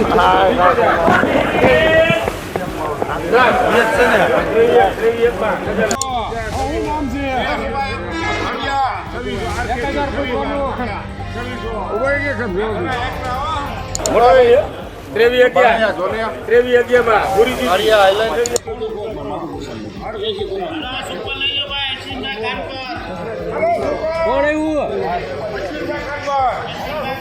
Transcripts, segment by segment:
ત્રેવી અગિયાર ત્રેવી કોણ આવ્યું હાલો ભાઈ અગિયાર છપ્પનભાઈ ચોવી અગિયાર ચોવી અગિયાર ચોવી એકવીસ એકત્રીસ એકતાલીસ ચોવી એકતાલીસ ચોવી એકતાલીસમાં ગજાનંદ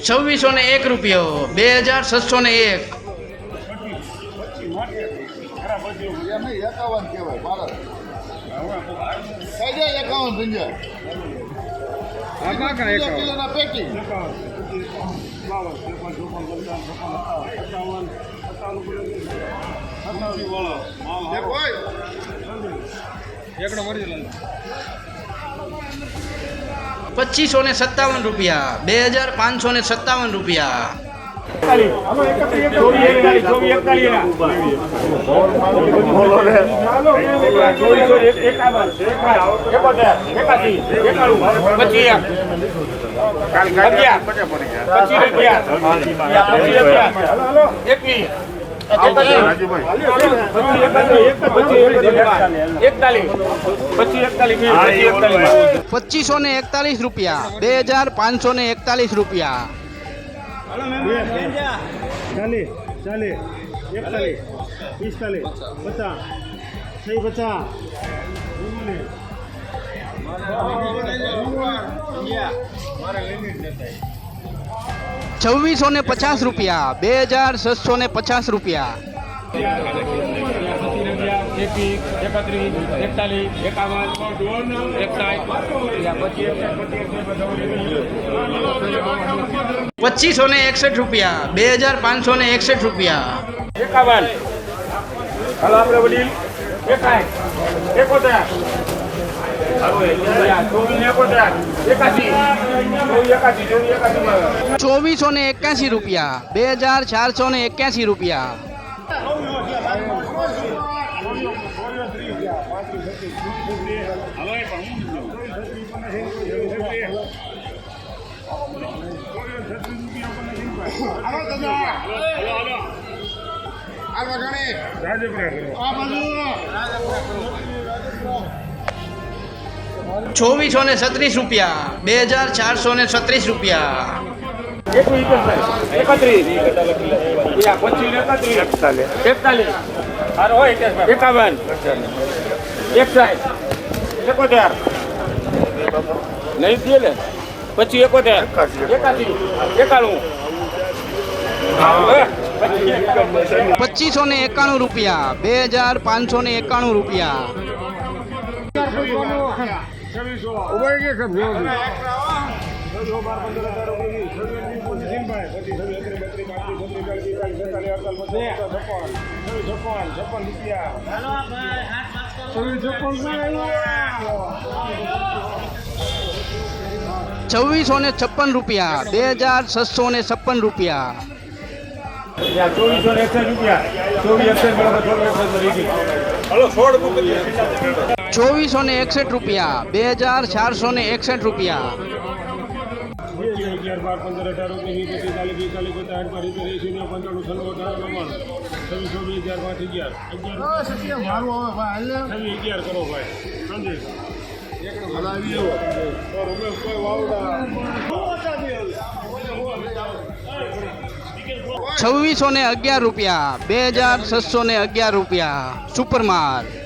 છવ્વીસો ને એક રૂપિયો બે હજાર છસો ને એક ભારત કઈ જાય પચીસો ને સત્તાવન રૂપિયા. બે હજાર પાંચસો ને સત્તાવન રૂપિયા. એકતાલીસ પચીસો ને એકતાલીસ રૂપિયા. બે હજાર પાંચસો ને એકતાલીસ રૂપિયા. ચાલીસ ચાલીસ એકતાલીસ પિસ્તાલીસ પચાસ છઈ પચાસ છવ્વીસો ને પચાસ રૂપિયા, બે હજાર છસો ને પચાસ રૂપિયા. પચીસો ને એકસઠ રૂપિયા, બે હજાર પાંચસો ને એકસઠ રૂપિયા. એકાવન. હાલો આપણે વડીલ એકાય એકોતેર ચોવીસ ને એક્યાસી રૂપિયા બે હજાર ચારસો ને એક્યાસી રૂપિયા. આ બાજુ. ચોવીસો ને છત્રીસ રૂપિયા. બે હજાર ચારસો ને છત્રીસ રૂપિયા. પછી એકોતેર એકાસી એકાણું પચીસો ને એકાણું રૂપિયા. બે હજાર પાંચસો ને એકાણું રૂપિયા. ઊભા કે કેમ જો છવ્વીસો ને છપ્પન રૂપિયા બે હજાર છસો ને છપ્પન રૂપિયા ચોવીસો ને એકસઠ રૂપિયા ચોવીસ એકસઠ બરાબર ચોવીસ એકસઠ હલો સોળ ચોવીસો ને એકસઠ રૂપિયા, બે હજાર ચારસો ને એકસઠ રૂપિયા. છવ્વીસો ને અગિયાર રૂપિયા, બે હજાર છસો ને અગિયાર રૂપિયા. સુપરમાલ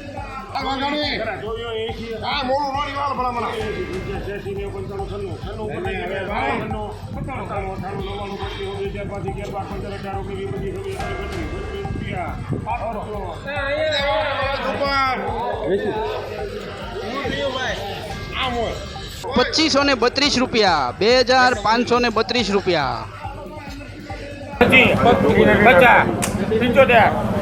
પચીસ, ને બત્રીસ રૂપિયા બે હજાર પાંચસો ને બત્રીસ રૂપિયા. પચાસ પંચોતેર.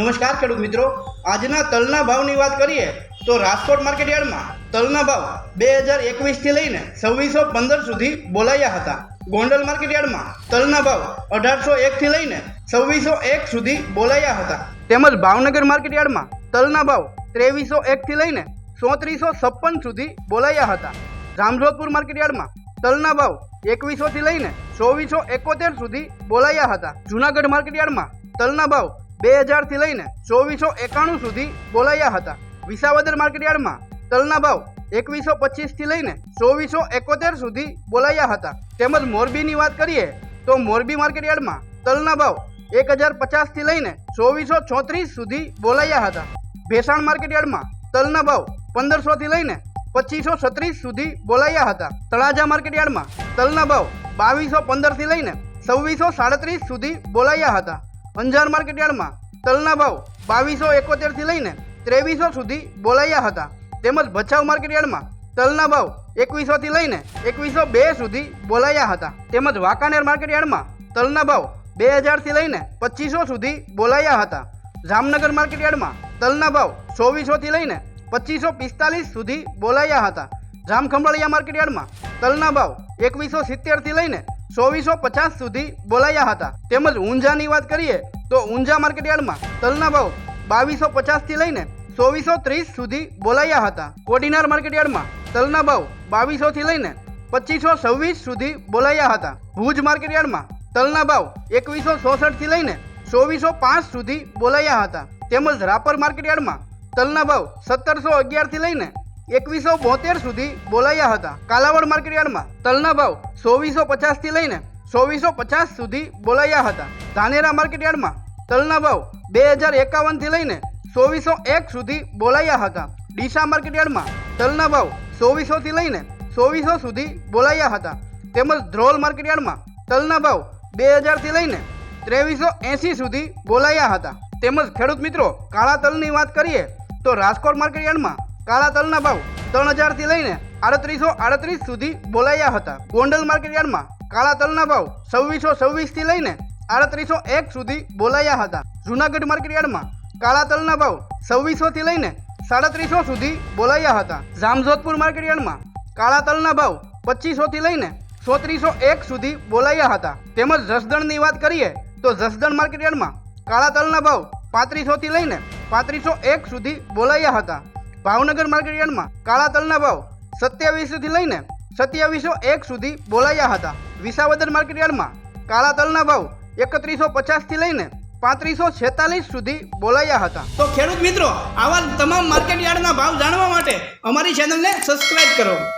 નમસ્કાર, ખેડૂત મિત્રો. આજના તલના ભાવની વાત કરીએ તો રાજકોટ માર્કેટ યાર્ડમાં તલના ભાવ બે હજાર એકવીસથી લઈને છવ્વીસો પંદર સુધી બોલાયા હતા. ગોંડલ માર્કેટ યાર્ડમાં તલના ભાવ અઢારસો એકથી લઈને છવ્વીસો એક સુધી બોલાયા હતા. તેમજ ભાવનગર માર્કેટ યાર્ડમાં તલના ભાવ ત્રેવીસો એકથી લઈને ચોત્રીસો છપ્પન સુધી બોલાયા હતા. રામજોધપુર માર્કેટ યાર્ડમાં તલના ભાવ એકવીસોથી લઈને ચોવીસો એકોતેર સુધી બોલાયા હતા. જુનાગઢ માર્કેટ યાર્ડમાં તલના ભાવ બે હજારથી લઈને ચોવીસો એકાણું સુધી બોલાયા હતા. વિસાવદર માર્કેટ યાર્ડમાં તલના ભાવ એકવીસો પચીસથી લઈને ચોવીસો એકોતેર સુધી બોલાયા હતા. તેમજ મોરબીની વાત કરીએ તો મોરબી માર્કેટ યાર્ડમાં તલના ભાવ એક હજાર પચાસથી લઈને ચોવીસો ચોત્રીસ સુધી બોલાયા હતા. ભેસાણ માર્કેટ યાર્ડમાં તલના ભાવ પંદરસોથી લઈને પચીસો છત્રીસ સુધી બોલાયા હતા. તળાજા માર્કેટયાર્ડમાં તલના ભાવ બાવીસો પંદરથી લઈને છવ્વીસો સાડત્રીસ સુધી બોલાયા હતા. અંજાર માર્કેટ યાર્ડમાં તલના ભાવ બાવીસો એકોતેરથી લઈને ત્રેવીસો સુધી બોલાયા હતા. તેમજ ભચાઉ માર્કેટ યાર્ડમાં તલના ભાવ એકવીસોથી લઈને એકવીસો બે સુધી બોલાયા હતા. તેમજ વાંકાનેર માર્કેટ યાર્ડમાં તલના ભાવ બે હજારથી લઈને પચીસો સુધી બોલાયા હતા. જામનગર માર્કેટ યાર્ડમાં તલના ભાવ ચોવીસોથી લઈને પચીસો પિસ્તાલીસ સુધી બોલાયા હતા. જામખંભાળિયા માર્કેટ યાર્ડમાં તલના ભાવ એકવીસો સિત્તેરથી લઈને ચોવીસો પચાસ સુધી બોલાયા હતા. તેમજ ઊંઝાની વાત કરીએ તો ઊંઝા માર્કેટ યાર્ડમાં તલના ભાવ બાવીસો પચાસથી લઈને ચોવીસો ત્રીસ સુધી બોલાયા હતા. કોડીનાર માર્કેટ યાર્ડમાં તલના ભાવ બાવીસોથી લઈને પચીસો છવ્વીસ સુધી બોલાયા હતા. ભુજ માર્કેટયાર્ડમાં તલના ભાવ એકવીસો ચોસઠથી લઈને ચોવીસો પાંચ સુધી બોલાયા હતા. તેમજ રાપર માર્કેટ યાર્ડમાં તલના ભાવ સત્તરસો અગિયારથી લઈને એકવીસો બોતેર સુધી બોલાયા હતા. કાલાવડ માર્કેટ યાર્ડમાં તલના ભાવ ચોવીસો પચાસથી લઈને ચોવીસો પચાસ સુધી બોલાયા હતા. ધાનેરા માર્કેટ યાર્ડમાં તલના ભાવ બે હજાર એકાવનથી લઈને ચોવીસો એક સુધી બોલાયા હતા. ડીસા માર્કેટ યાર્ડમાં તલના ભાવ ચોવીસોથી લઈને ચોવીસો સુધી બોલાયા હતા. તેમજ ધ્રોલ માર્કેટ યાર્ડમાં તલના ભાવ બે હજારથી લઈને ત્રેવીસો એંસી સુધી બોલાયા હતા. તેમજ ખેડૂત મિત્રો, કાળા તલની વાત કરીએ તો રાજકોટ માર્કેટ યાર્ડમાં કાળા તલના ભાવ ત્રણ હજારથી લઈને આડત્રીસો આડત્રીસ સુધી બોલાયા હતા. ગોંડલ માર્કેટ યાર્ડમાં કાળા તલના ભાવ છવ્વીસો છવ્વીસથી લઈને આડત્રીસો એક સુધી બોલાયા હતા. જુનાગઢ માર્કેટ યાર્ડમાં કાળા તલના ભાવ છવ્વીસોથી લઈને સાડત્રીસો સુધી બોલાયા હતા. જામજોધપુર માર્કેટ યાર્ડમાં કાળા તલના ભાવ પચીસોથી લઈને સોત્રીસો એક સુધી બોલાયા હતા. તેમજ જસદણની વાત કરીએ તો જસદણ માર્કેટ યાર્ડમાં કાળા તલના ભાવ પાંત્રીસોથી લઈને પાંત્રીસો એક સુધી બોલાયા હતા. ભાવનગર માર્કેટ યાર્ડમાં કાળા તલના ભાવ સત્યાવીસથી લઈને સત્યાવીસો એક સુધી બોલાયા હતા. વિસાવદર માર્કેટ યાર્ડમાં કાળા તલના ભાવ એકત્રીસો પચાસથી લઈને પાંત્રીસો છેતાલીસ સુધી બોલાયા હતા. તો ખેડૂત મિત્રો, આવા તમામ માર્કેટ યાર્ડના ભાવ જાણવા માટે અમારી ચેનલને સબસ્ક્રાઇબ કરો.